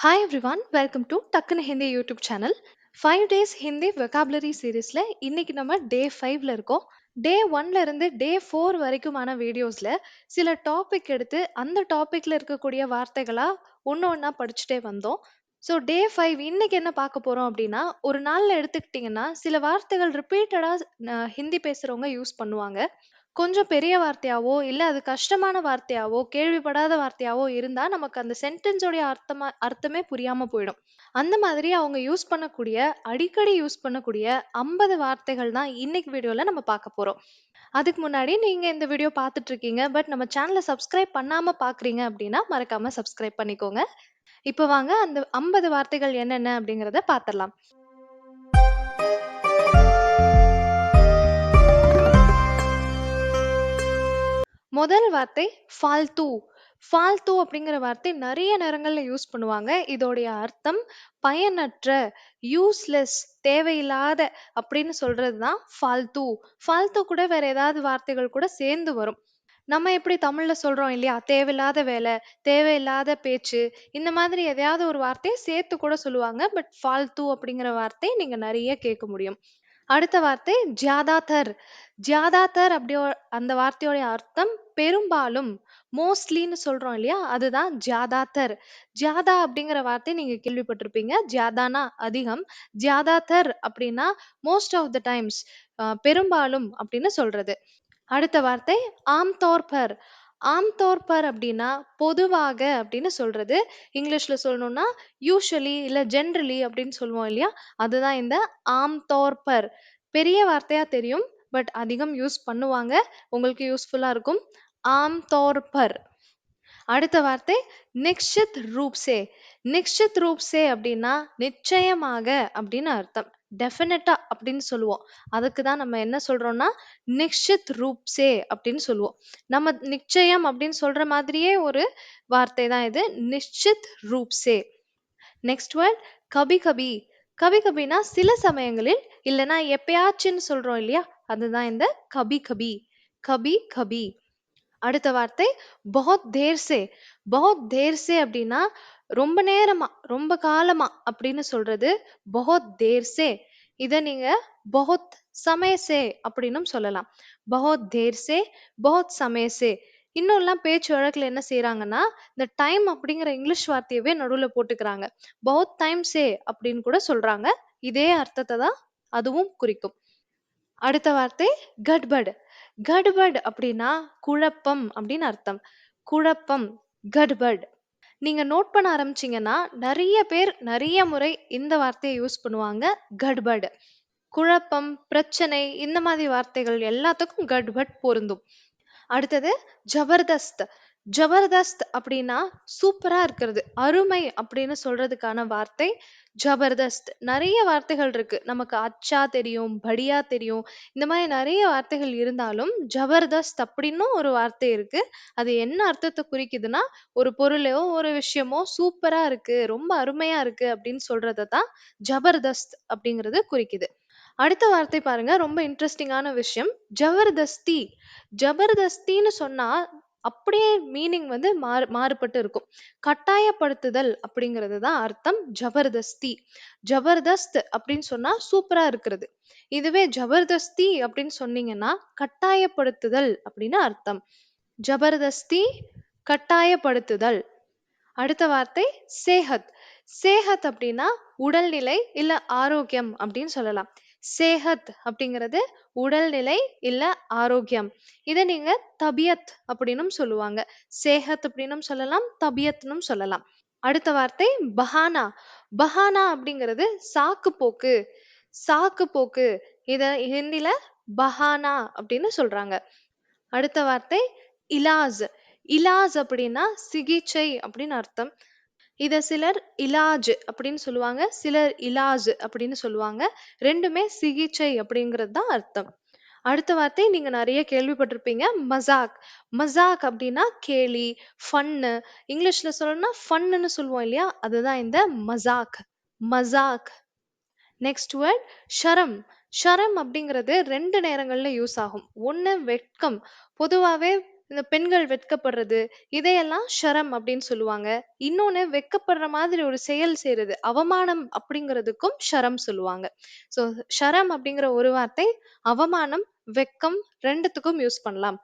Hi everyone welcome to டக்குனு Hindi YouTube channel five days Hindi vocabulary சீரீஸில் இன்னைக்கு நம்ம டே ஃபைவ்ல இருக்கோம். டே ஒன்ல இருந்து டே ஃபோர் வரைக்குமான வீடியோஸில் சில டாபிக் எடுத்து அந்த டாப்பிக்கில் இருக்கக்கூடிய வார்த்தைகளாக ஒன்று ஒன்றா படிச்சுட்டே வந்தோம். ஸோ டே ஃபைவ் இன்னைக்கு என்ன பார்க்க போகிறோம் அப்படின்னா ஒரு நாளில் எடுத்துக்கிட்டிங்கன்னா சில வார்த்தைகள் ரிப்பீட்டடாக ஹிந்தி பேசுகிறவங்க யூஸ் பண்ணுவாங்க. கொஞ்சம் பெரிய வார்த்தையாவோ இல்ல அது கஷ்டமான வார்த்தையாவோ கேள்விப்படாத வார்த்தையாவோ இருந்தா நமக்கு அந்த சென்டென்ஸோடைய அர்த்தமா அர்த்தமே புரியாம போயிடும். அந்த மாதிரி அவங்க யூஸ் பண்ணக்கூடிய அடிக்கடி யூஸ் பண்ணக்கூடிய ஐம்பது வார்த்தைகள் தான் இன்னைக்கு வீடியோல நம்ம பார்க்க போறோம். அதுக்கு முன்னாடி நீங்க இந்த வீடியோ பார்த்துட்டு இருக்கீங்க பட் நம்ம சேனலை சப்ஸ்கிரைப் பண்ணாம பார்க்குறீங்க அப்படின்னா மறக்காம சப்ஸ்கிரைப் பண்ணிக்கோங்க. இப்போ வாங்க அந்த ஐம்பது வார்த்தைகள் என்னென்ன அப்படிங்கிறத பார்த்துடலாம். முதல் வார்த்தை ஃபால்து. ஃபால்து அப்படிங்கிற வார்த்தை நிறைய நேரங்கள்ல யூஸ் பண்ணுவாங்க. இதோடைய அர்த்தம் பயனற்ற யூஸ்லெஸ் தேவையில்லாத அப்படின்னு சொல்றது தான் ஃபால்து. ஃபால்து கூட வேற ஏதாவது வார்த்தைகள் கூட சேர்ந்து வரும். நம்ம எப்படி தமிழ்ல சொல்றோம் இல்லையா? தேவையில்லாத வேலை தேவையில்லாத பேச்சு இந்த மாதிரி எதையாவது ஒரு வார்த்தையை சேர்த்து கூட சொல்லுவாங்க. பட் ஃபால்து அப்படிங்கிற வார்த்தை நீங்க நிறைய கேட்க முடியும். அடுத்த வார்த்தை ஜியாதாதர் ஜியாதாதர் அப்படி அந்த வார்த்தையோட அர்த்தம் பெரும்பாலும் மோஸ்ட்லின்னு சொல்றோம் இல்லையா? அதுதான் ஜியாதாதர் ஜியாதா அப்படிங்கிற வார்த்தை நீங்க கேள்விப்பட்டிருப்பீங்க. ஜியாதானா அதிகம். ஜியாதாதர் அப்படின்னா மோஸ்ட் ஆஃப் த டைம்ஸ் பெரும்பாலும் அப்படின்னு சொல்றது. அடுத்த வார்த்தை ஆம்தோர்பர். ஆம்தோர் பர் அப்படின்னா பொதுவாக அப்படின்னு சொல்றது. இங்கிலீஷ்ல சொல்லணும்னா யூஸ்வலி இல்ல ஜென்ரலி அப்படின்னு சொல்லுவோம் இல்லையா? அதுதான் இந்த ஆம்தோர் பர் பெரிய வார்த்தையா தெரியும் பட் அதிகம் யூஸ் பண்ணுவாங்க. உங்களுக்கு யூஸ்ஃபுல்லா இருக்கும். ஆம்தோர் பர் அடுத்த வார்த்தை நிக்ஷித் ரூப்சே. நிக்ஷித் ரூப்சே அப்படின்னா நிச்சயமாக அப்படின்னு அர்த்தம். டெஃபினட்டா அப்படின்னு சொல்லுவோம். அதுக்கு தான் நம்ம என்ன சொல்றோம்னா நிக்ஷித் ரூப்சே அப்படின்னு சொல்லுவோம். நம்ம நிச்சயம் அப்படின்னு சொல்ற மாதிரியே ஒரு வார்த்தை தான் இது. நிஷித் ரூப்சே நெக்ஸ்ட் வேர்ட் கபி கபி. கபி கபினா சில சமயங்களில் இல்லைன்னா எப்பயாச்சுன்னு சொல்றோம் இல்லையா? அதுதான் இந்த கபி கபி. கபி கபி. அடுத்த வார்த்தை பஹத் தேர்சே பஹத் தேர்சே அப்படின்னா ரொம்ப நேரமா ரொம்ப காலமா அப்படின்னு சொல்றது பஹத் தேர்சே இத நீங்க பஹத் சமயசே அப்படின்னும் சொல்லலாம். பஹத் தேர்சே பஹத் சமயசே இன்னும்லாம் பேச்சு வழக்கில் என்ன செய்யறாங்கன்னா இந்த டைம் அப்படிங்கிற இங்கிலீஷ் வார்த்தையவே நடுவில் போட்டுக்கிறாங்க. பஹத் டைம் சே அப்படின்னு கூட சொல்றாங்க. இதே அர்த்தத்தை தான் அதுவும் குறிக்கும். அடுத்த வார்த்தை கட்பட். கட்பட் அப்படின்னா குழப்பம் அப்படின்னு அர்த்தம். குழப்பம் கட்பட். நீங்க நோட் பண்ண ஆரம்பிச்சீங்கன்னா நிறைய பேர் நிறைய முறை இந்த வார்த்தையை யூஸ் பண்ணுவாங்க கட்பட். குழப்பம் பிரச்சனை இந்த மாதிரி வார்த்தைகள் எல்லாத்துக்கும் கட்பட் பொருந்தும். அடுத்தது ஜபர்தஸ்த். ஜபர்தஸ்த் அப்படின்னா சூப்பரா இருக்கிறது. அருமை அப்படின்னு சொல்றதுக்கான வார்த்தை ஜபர்தஸ்த். நிறைய வார்த்தைகள் இருக்கு. நமக்கு அச்சா தெரியும் படியா தெரியும். இந்த மாதிரி நிறைய வார்த்தைகள் இருந்தாலும் ஜபர்தஸ்த் அப்படின்னும் ஒரு வார்த்தை இருக்கு. அது என்ன அர்த்தத்தை குறிக்குதுன்னா ஒரு பொருளையோ ஒரு விஷயமோ சூப்பரா இருக்கு ரொம்ப அருமையா இருக்கு அப்படின்னு சொல்றதை தான் ஜபர்தஸ்த் அப்படிங்கிறது குறிக்குது. அடுத்த வார்த்தை பாருங்க. ரொம்ப இன்ட்ரெஸ்டிங்கான விஷயம். ஜபர்தஸ்தி. ஜபர்தஸ்தின்னு சொன்னா அப்படியே மீனிங் வந்து மாறு மாறுபட்டு இருக்கும். கட்டாயப்படுத்துதல் அப்படிங்கிறது தான் அர்த்தம். ஜபர்தஸ்தி. ஜபர்தஸ்த் அப்படின்னு சொன்னா சூப்பரா இருக்கிறது. இதுவே ஜபர்தஸ்தி அப்படின்னு சொன்னீங்கன்னா கட்டாயப்படுத்துதல் அப்படின்னு அர்த்தம். ஜபர்தஸ்தி கட்டாயப்படுத்துதல். அடுத்த வார்த்தை சேஹத். சேஹத் அப்படின்னா உடல்நிலை இல்ல ஆரோக்கியம் அப்படின்னு சொல்லலாம். சேஹத் அப்படிங்கிறது உடல்நிலை இல்ல ஆரோக்கியம். இதை நீங்க தபியத் அப்படின்னும் சொல்லுவாங்க. சேஹத் அப்படின்னும் சொல்லலாம் தபியத்னும் சொல்லலாம். அடுத்த வார்த்தை பஹானா. பஹானா அப்படிங்கிறது சாக்கு போக்கு சாக்கு போக்கு இத ஹிந்தில பஹானா அப்படின்னு சொல்றாங்க. அடுத்த வார்த்தை இலாஸ். இலாஸ் அப்படின்னா சிகிச்சை அப்படின்னு அர்த்தம். இதை சிலர் இலாஜ் அப்படின்னு சொல்லுவாங்க சிலர் இலாஜ் அப்படின்னு சொல்லுவாங்க. ரெண்டுமே சிகிச்சை அப்படிங்கிறது தான் அர்த்தம். அடுத்த வார்த்தை நீங்க நிறைய கேள்விப்பட்டிருப்பீங்க மசாக். மசாக் அப்படின்னா கேலி ஃபன்னு. இங்கிலீஷ்ல சொல்லணும்னா ஃபன்னுன்னு சொல்லுவோம் இல்லையா? அதுதான் இந்த மசாக். மசாக். நெக்ஸ்ட் வேர்ட் ஷரம். ஷரம் அப்படிங்கிறது ரெண்டு நேரங்கள்ல யூஸ் ஆகும். ஒன்று வெட்கம். பொதுவாகவே இந்த பெண்கள் வெட்கப்படுறது இதையெல்லாம் ஷரம் அப்படின்னு சொல்லுவாங்க. இன்னொன்னு வெட்கப்படுற மாதிரி ஒரு செயல் செய்யறது அவமானம் அப்படிங்கிறதுக்கும் ஷரம் சொல்லுவாங்க. ஸோ ஷரம் அப்படிங்கிற ஒரு வார்த்தை அவமானம் வெக்கம் ரெண்டுத்துக்கும் யூஸ் பண்ணலாம்.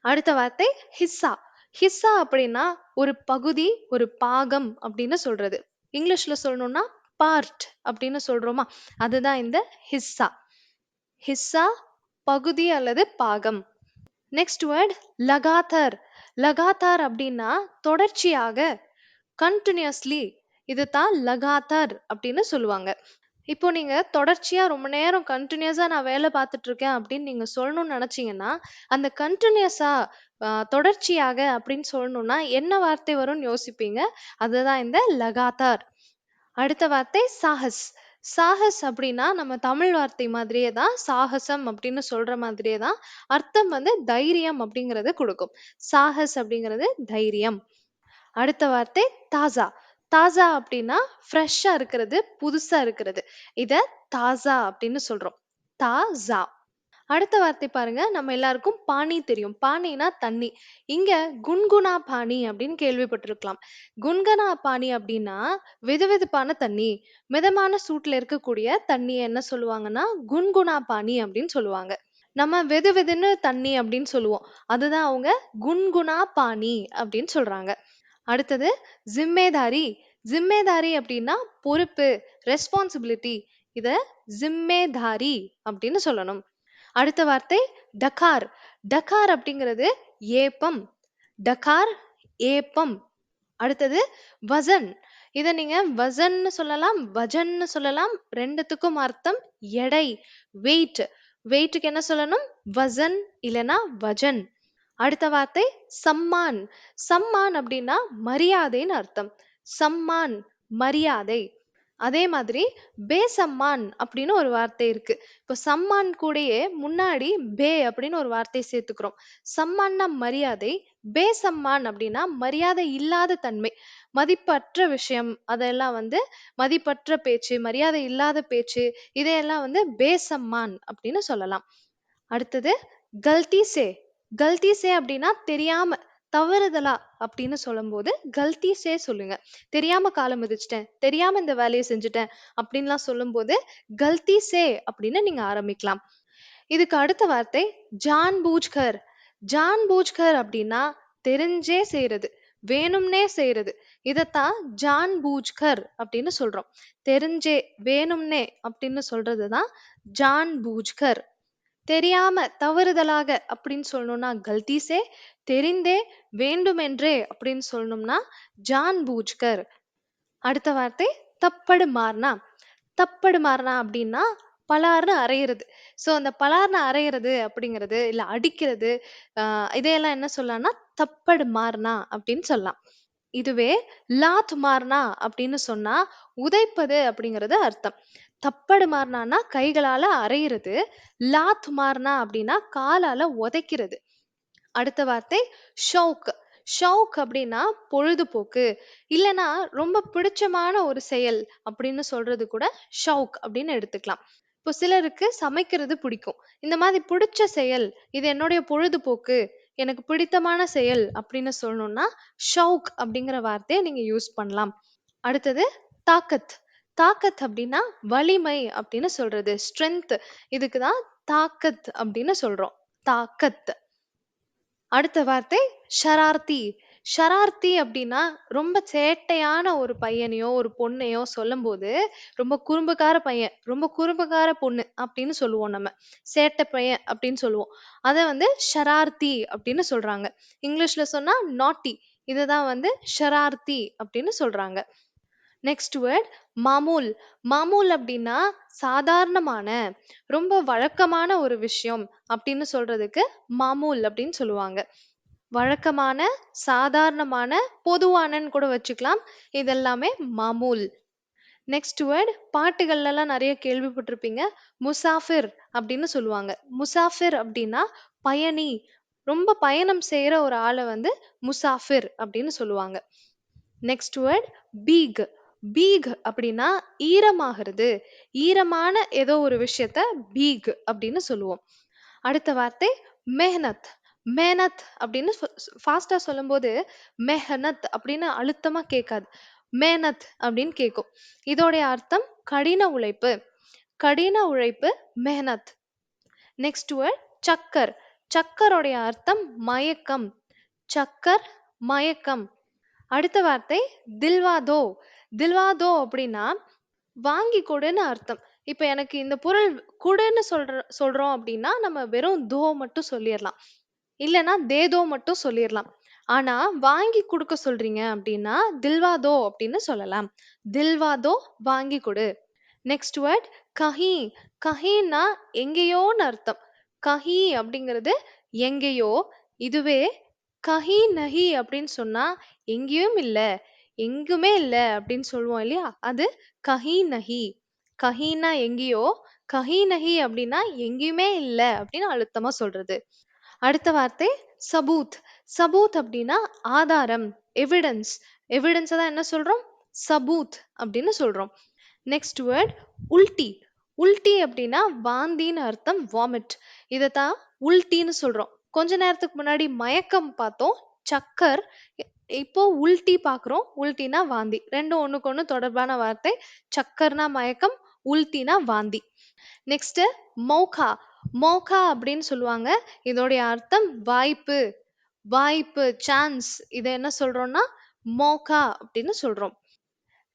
அடுத்த வார்த்தை ஹிஸ்ஸா. ஹிஸ்ஸா அப்படின்னா ஒரு பகுதி ஒரு பாகம் அப்படின்னு சொல்றது. இங்கிலீஷ்ல சொல்லணும்னா பார்ட் அப்படின்னு சொல்றோமா? அதுதான் இந்த ஹிஸ்ஸா. ஹிஸ்ஸா பகுதி அல்லது பாகம். நெக்ஸ்ட் வேர்ட் லகாத்தர் லகாத்தார் அப்படின்னா தொடர்ச்சியாக கண்டினியூஸ்லி இது தான் லகாத்தார் அப்படின்னு சொல்லுவாங்க. இப்போ நீங்க தொடர்ச்சியா ரொம்ப நேரம் கண்டினியூஸா நான் வேலை பார்த்துட்டு இருக்கேன் அப்படின்னு நீங்க சொல்லணும்னு நினைச்சீங்கன்னா அந்த கண்டினியூஸா தொடர்ச்சியாக அப்படின்னு சொல்லணும்னா என்ன வார்த்தை வரும்னு யோசிப்பீங்க? அதுதான் இந்த லகாத்தார் அடுத்த வார்த்தை சாகஸ். சாகஸ் அப்படின்னா நம்ம தமிழ் வார்த்தை மாதிரியே தான் சாகசம் அப்படின்னு சொல்ற மாதிரியே தான் அர்த்தம் வந்து தைரியம் அப்படிங்கறத கொடுக்கும். சாகஸ் அப்படிங்கிறது தைரியம். அடுத்த வார்த்தை தாசா தாசா அப்படின்னா ஃப்ரெஷ்ஷா இருக்கிறது புதுசா இருக்கிறது. இத தாசா அப்படின்னு சொல்றோம். தாசா அடுத்த வார்த்தை பாருங்க. நம்ம எல்லாருக்கும் பானி தெரியும். பானினா தண்ணி. இங்க குன்குனா பானி அப்படின்னு கேள்விப்பட்டிருக்கலாம். குன்கனா பானி அப்படின்னா வெதுவெதுப்பான தண்ணி. மிதமான சூட்ல இருக்கக்கூடிய தண்ணி என்ன சொல்லுவாங்கன்னா? குன்குனா பானி அப்படின்னு சொல்லுவாங்க. நம்ம வெது வெதுன்னு தண்ணி அப்படின்னு சொல்லுவோம். அதுதான் அவங்க குன்குனா பானி அப்படின்னு சொல்றாங்க. அடுத்தது ஜிம்மேதாரி. ஜிம்மேதாரி அப்படின்னா பொறுப்பு ரெஸ்பான்சிபிலிட்டி இத ஜிம்மேதாரி அப்படின்னு சொல்லணும். அடுத்த வார்த்தை டகார். டகார் அப்படிங்கிறது ஏப்பம். டகார் ஏப்பம். அடுத்தது வசன். இதை நீங்க வசன்னு சொல்லலாம் வஜன்னு சொல்லலாம். ரெண்டுத்துக்கும் அர்த்தம் எடை வெயிட் வெயிட்டுக்கு என்ன சொல்லணும்? வசன் இல்லைனா வஜன். அடுத்த வார்த்தை சம்மான். சம்மான் அப்படின்னா மரியாதைன்னு அர்த்தம். சம்மான் மரியாதை. அதே மாதிரி பேசம்மான் அப்படின்னு ஒரு வார்த்தை இருக்கு. இப்போ சம்மான் கூடயே முன்னாடி பே அப்படின்னு ஒரு வார்த்தை சேர்த்துக்கிறோம். சம்மான்னா மரியாதை பேசம்மான் அப்படின்னா மரியாதை இல்லாத தன்மை மதிப்பற்ற விஷயம். அதெல்லாம் வந்து மதிப்பற்ற பேச்சு மரியாதை இல்லாத பேச்சு இதையெல்லாம் வந்து பேசம்மான் அப்படின்னு சொல்லலாம். அடுத்தது கல்தீசே கல்தீசே அப்படின்னா தெரியாம தவறுதலா அப்படின்னு சொல்லும்போது கல்தீஸே சொல்லுங்க. தெரியாம காலம் மிதிச்சிட்டேன் தெரியாம இந்த வேலையை செஞ்சுட்டேன் அப்படின்லாம் சொல்லும்போது கல்தீஸே அப்படின்னு நீங்க ஆரம்பிக்கலாம். இதுக்கு அடுத்த வார்த்தை ஜான் பூஜ்கர் ஜான் பூஜ்கர் அப்படின்னா தெரிஞ்சே செய்யறது வேணும்னே செய்யறது இதத்தான் ஜான் பூஜ்கர் அப்படின்னு சொல்றோம். தெரிஞ்சே வேணும்னே அப்படின்னு சொல்றதுதான் ஜான் பூஜ்கர் தெரியாம தவறுதலாக அப்படின்னு சொல்லணும்னா கல்திசே தெரிந்தே வேண்டுமென்றே அப்படின்னு சொல்லணும்னா ஜான் பூஜ்கர். அடுத்த வார்த்தை தப்படு மாறினா. தப்படு மாறினா அப்படின்னா பலார்னு அரையிறது ஸோ அந்த பலார்னு அரையிறது அப்படிங்கிறது இல்ல அடிக்கிறது ஆஹ் இதையெல்லாம் என்ன சொல்லலாம்னா தப்படு மாறினா அப்படின்னு சொல்லலாம். இதுவே லாத் மாறினா அப்படின்னு சொன்னா உதைப்பது அப்படிங்கிறது அர்த்தம். தப்படு மாறினான்னா கைகளால அரையிறது லாத் மாறினா அப்படின்னா காலால உதைக்கிறது. அடுத்த வார்த்தை ஷவுக். ஷவுக் அப்படின்னா பொழுதுபோக்கு. இல்லைன்னா ரொம்ப பிடிச்சமான ஒரு செயல் அப்படின்னு சொல்றது கூட ஷவுக் அப்படின்னு எடுத்துக்கலாம். இப்போ சிலருக்கு சமைக்கிறது பிடிக்கும். இந்த மாதிரி பிடிச்ச செயல் இது என்னுடைய பொழுதுபோக்கு எனக்கு பிடித்தமான செயல் அப்படின்னு சொல்லணும்னா ஷவுக் அப்படிங்கிற வார்த்தையை நீங்க யூஸ் பண்ணலாம். அடுத்தது தாக்கத். தாக்கத் அப்படின்னா வலிமை அப்படின்னு சொல்றது. ஸ்ட்ரென்த் இதுக்கு தான் தாக்கத் அப்படின்னு சொல்றோம். தாக்கத். அடுத்த வார்த்தை ஷரார்த்தி. ஷரார்த்தி அப்படின்னா ரொம்ப சேட்டையான ஒரு பையனையோ ஒரு பொண்ணையோ சொல்லும்போது ரொம்ப குறும்புக்கார பையன் ரொம்ப குறும்புக்கார பொண்ணு அப்படின்னு சொல்லுவோம் நம்ம. சேட்டை பையன் அப்படின்னு சொல்லுவோம். அதை வந்து ஷரார்த்தி அப்படின்னு சொல்றாங்க. இங்கிலீஷ்ல சொன்னா நாட்டி இதுதான் வந்து ஷரார்த்தி அப்படின்னு சொல்றாங்க. நெக்ஸ்ட் வேர்ட் மாமூல். மாமூல் அப்படின்னா சாதாரணமான ரொம்ப வழக்கமான ஒரு விஷயம் அப்படின்னு சொல்றதுக்கு மாமூல் அப்படின்னு சொல்லுவாங்க. வழக்கமான சாதாரணமான பொதுவானன்னு கூட வச்சுக்கலாம். இதெல்லாமே மாமூல். நெக்ஸ்ட் வேர்ட் பாட்டுகள்லாம் நிறைய கேள்விப்பட்டிருப்பீங்க. முசாஃபிர் அப்படின்னு சொல்லுவாங்க. முசாஃபிர் அப்படின்னா பயணி. ரொம்ப பயணம் செய்யற ஒரு ஆளை வந்து முசாஃபிர் அப்படின்னு சொல்லுவாங்க. Next word peak. பீக் அப்படின்னா ஈரமாகிறது. ஈரமான ஏதோ ஒரு விஷயத்த பீக் அப்படின்னு சொல்லுவோம். அடுத்த வார்த்தை மெஹனத். மேனத் அப்படின்னு ஃபாஸ்டா சொல்லும்போது மெஹனத் அப்படின்னு அழுத்தமா கேட்காது. மேனத் அப்படின்னு கேட்கும். இதோடைய அர்த்தம் கடின உழைப்பு. கடின உழைப்பு மெஹனத். நெக்ஸ்ட் வேர்ட் சக்கர். சக்கரோடைய அர்த்தம் மயக்கம். சக்கர் மயக்கம். அடுத்த வார்த்தை தில்வாதோ. தில்வாதோ அப்படின்னா வாங்கி கொடுன்னு அர்த்தம். இப்ப எனக்கு இந்த பொருள் கொடுன்னு சொல்ற சொல்றோம் அப்படின்னா நம்ம வெறும் தோ மட்டும் சொல்லிடலாம். இல்லைன்னா தேதோ மட்டும் சொல்லிடலாம். ஆனா வாங்கி கொடுக்க சொல்றீங்க அப்படின்னா தில்வாதோ அப்படின்னு சொல்லலாம். தில்வாதோ வாங்கி கொடு. நெக்ஸ்ட் வேர்ட் கஹி. கஹின்னா எங்கேயோன்னு அர்த்தம். கஹி அப்படிங்கிறது எங்கேயோ. இதுவே கஹி நஹி அப்படின்னு சொன்னா எங்கேயும் இல்ல. எங்குமே இல்ல அப்படின்னு சொல்லுவோம் இல்லையா? அது கஹி நஹி. கஹின்னா எங்கேயோ கஹி நஹி அப்படின்னா எங்கேயுமே இல்ல அப்படின்னு அழுத்தமா சொல்றது. அடுத்த வார்த்தை சபூத். சபூத் அப்படின்னா ஆதாரம் எவிடன்ஸ் எவிடன்ஸ் தான் என்ன சொல்றோம்? சபூத் அப்படின்னு சொல்றோம். நெக்ஸ்ட் வேர்ட் உல்டி உல்டி அப்படின்னா வாந்தின்னு அர்த்தம் வாமிட் இதைத்தான் உல்டின்னு சொல்றோம். கொஞ்ச நேரத்துக்கு முன்னாடி மயக்கம் பார்த்தோம் சக்கர். இப்போ உல்டி பார்க்குறோம் உல்டினா வாந்தி. ரெண்டும் ஒண்ணுக்கு ஒண்ணு தொடர்பான வார்த்தை. சக்கர்னா மயக்கம் உல்டினா வாந்தி. நெக்ஸ்ட் மௌகா மௌகா அப்படின்னு சொல்லுவாங்க. இதோடைய அர்த்தம் வாய்ப்பு. வாய்ப்பு சான்ஸ் இதை என்ன சொல்றோம்னா மோகா அப்படின்னு சொல்றோம்.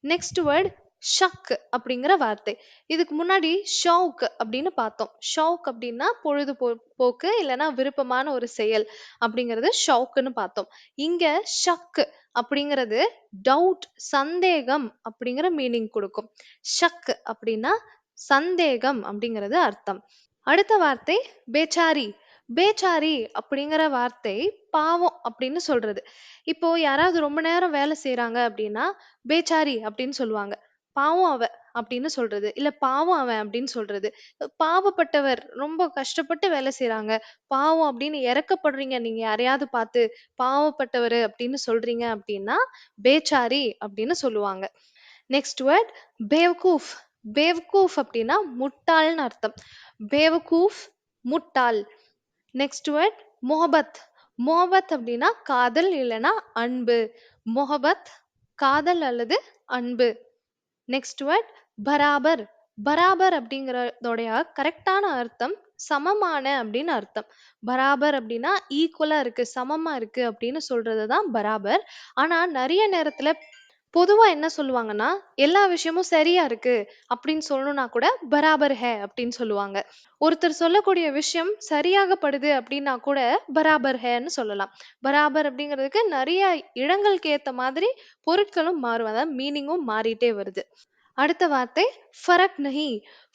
நெக்ஸ்ட் வேர்ட் ஷக் அப்படிங்கிற வார்த்தை. இதுக்கு முன்னாடி ஷவுக் அப்படின்னு பார்த்தோம். ஷவுக் அப்படின்னா பொழுதுபோ போக்கு இல்லைன்னா விருப்பமான ஒரு செயல் அப்படிங்கிறது ஷவுக்குன்னு பார்த்தோம். இங்க ஷக் அப்படிங்கிறது டவுட் சந்தேகம் அப்படிங்கிற மீனிங் கொடுக்கும். ஷக் அப்படின்னா சந்தேகம் அப்படிங்கிறது அர்த்தம். அடுத்த வார்த்தை பேச்சாரி. பேச்சாரி அப்படிங்கிற வார்த்தை பாவம் அப்படின்னு சொல்றது. இப்போ யாராவது ரொம்ப நேரம் வேலை செய்யறாங்க அப்படின்னா பேச்சாரி அப்படின்னு சொல்லுவாங்க. பாவம் அவ அப்படின்னு சொல்றது. இல்ல பாவம் அவன் அப்படின்னு சொல்றது. பாவப்பட்டவர் ரொம்ப கஷ்டப்பட்டு வேலை செய்யறாங்க பாவம் அப்படின்னு இறக்கப்படுறீங்க. நீங்க யாரையாவது பார்த்து பாவப்பட்டவர் அப்படின்னு சொல்றீங்க அப்படின்னா பேச்சாரி அப்படின்னு சொல்லுவாங்க. நெக்ஸ்ட் வேர்ட் பேவ்கூஃப் பேவ்கூஃப் அப்படின்னா முட்டாள்னு அர்த்தம். பேவ்கூஃப் முட்டாள் நெக்ஸ்ட் வேர்ட் மொஹபத் மொஹபத் அப்படின்னா காதல் இல்லைன்னா அன்பு மொஹபத் காதல் அல்லது அன்பு நெக்ஸ்ட் வேர்ட் பராபர். பராபர் அப்படிங்கிறதோடைய கரெக்டான அர்த்தம் சமமான அப்படின்னு அர்த்தம். பராபர் அப்படின்னா ஈக்குவலா இருக்கு சமமா இருக்கு அப்படின்னு சொல்றது தான் பராபர். ஆனா நிறைய நேரத்துல பொதுவா என்ன சொல்லுவாங்கன்னா எல்லா விஷயமும் சரியா இருக்கு அப்படின்னு சொல்லணும்னா கூட பராபர் ஹே அப்படின்னு சொல்லுவாங்க. ஒருத்தர் சொல்லக்கூடிய விஷயம் சரியாகப்படுது அப்படின்னா கூட பராபர் ஹேன்னு சொல்லலாம். பராபர் அப்படிங்கிறதுக்கு நிறைய இடங்களுக்கு ஏத்த மாதிரி பொருட்களும் மாறும் அதாவது மீனிங்கும் மாறிட்டே வருது. அடுத்த வார்த்தை ஃபரக் நஹி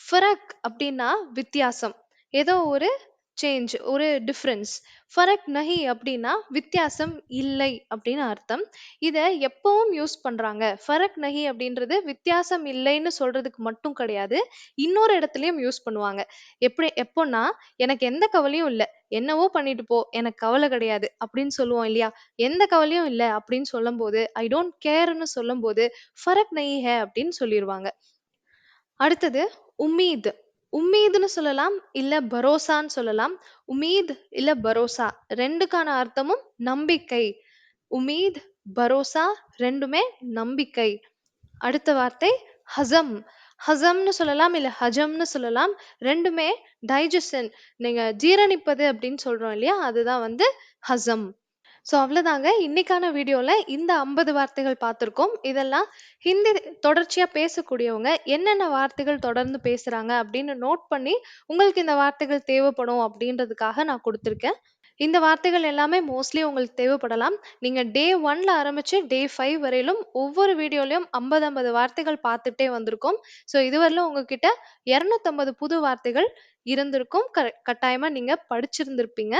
ஃபரக் அப்படின்னா வித்தியாசம். ஏதோ ஒரு சேஞ்ச் ஒரு டிஃப்ரென்ஸ் ஃபரக் நஹி அப்படின்னா வித்தியாசம் இல்லை அப்படின்னு அர்த்தம். இதை எப்பவும் யூஸ் பண்றாங்க. ஃபரக் நஹி அப்படின்றது வித்தியாசம் இல்லைன்னு சொல்றதுக்கு மட்டும் கிடையாது. இன்னொரு இடத்துலயும் யூஸ் பண்ணுவாங்க. எப்படி எப்போன்னா எனக்கு எந்த கவலையும் இல்லை. என்னவோ பண்ணிட்டு போ. எனக்கு கவலை கிடையாது அப்படின்னு சொல்லுவோம் இல்லையா? எந்த கவலையும் இல்லை அப்படின்னு சொல்லும்போது ஐ டோன்ட் கேர்னு சொல்லும்போது ஃபரக் நஹி ஹே அப்படின்னு சொல்லிடுவாங்க. அடுத்தது உமீத் உம்மீதுன்னு சொல்லலாம் இல்ல பரோசான்னு சொல்லலாம். உமீத் இல்ல பரோசா ரெண்டுக்கான அர்த்தமும் நம்பிக்கை. உமீத் பரோசா ரெண்டுமே நம்பிக்கை. அடுத்த வார்த்தை ஹசம். ஹசம்னு சொல்லலாம் இல்ல ஹஜம்னு சொல்லலாம் ரெண்டுமே டைஜஷன் நீங்க ஜீரணிப்பது அப்படின்னு சொல்றோம் இல்லையா? அதுதான் வந்து ஹசம். ஸோ அவ்வளோதாங்க இன்னைக்கான வீடியோவில் இந்த ஐம்பது வார்த்தைகள் பார்த்துருக்கோம். இதெல்லாம் ஹிந்தி தொடர்ச்சியாக பேசக்கூடியவங்க என்னென்ன வார்த்தைகள் தொடர்ந்து பேசுகிறாங்க அப்படின்னு நோட் பண்ணி உங்களுக்கு இந்த வார்த்தைகள் தேவைப்படும் அப்படின்றதுக்காக நான் கொடுத்துருக்கேன். இந்த வார்த்தைகள் எல்லாமே மோஸ்ட்லி உங்களுக்கு தேவைப்படலாம். நீங்கள் டே ஒன்ல ஆரம்பிச்சு டே ஃபைவ் வரையிலும் ஒவ்வொரு வீடியோலையும் ஐம்பது ஐம்பது வார்த்தைகள் பார்த்துட்டே வந்திருக்கோம். ஸோ இதுவரையிலும் உங்ககிட்ட இரநூத்தம்பது புது வார்த்தைகள் இருந்திருக்கும். க- கட்டாயமாக நீங்கள் படிச்சிருந்திருப்பீங்க.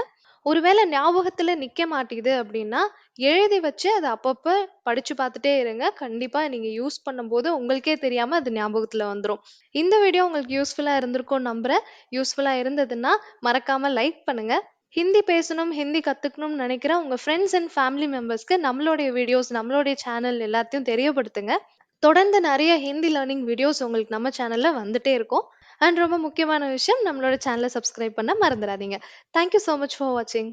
ஒருவேளை ஞாபகத்துல நிக்க மாட்டேங்குது அப்படின்னா எழுதி வச்சு அதை அப்பப்ப படிச்சு பார்த்துட்டே இருங்க. கண்டிப்பா நீங்க யூஸ் பண்ணும்போது உங்களுக்கே தெரியாம அது ஞாபகத்துல வந்துரும். இந்த வீடியோ உங்களுக்கு யூஸ்ஃபுல்லா இருந்திருக்கும் நம்புறேன். யூஸ்ஃபுல்லா இருந்ததுன்னா மறக்காம லைக் பண்ணுங்க. ஹிந்தி பேசணும் ஹிந்தி கத்துக்கணும்னு நினைக்கிற உங்க ஃப்ரெண்ட்ஸ் அண்ட் ஃபேமிலி மெம்பர்ஸ்க்கு நம்மளுடைய வீடியோஸ் நம்மளுடைய சேனல் எல்லாத்தையும் தெரியப்படுத்துங்க. தொடர்ந்து நிறைய ஹிந்தி லேர்னிங் வீடியோஸ் உங்களுக்கு நம்ம சேனல்ல வந்துட்டே இருக்கும். அண்ட் ரொம்ப முக்கியமான விஷயம் நம்மளோட சேனலை சப்ஸ்கிரைப் பண்ண மறந்துடாதீங்க. தேங்க்யூ ஸோ மச் ஃபார் வாட்சிங்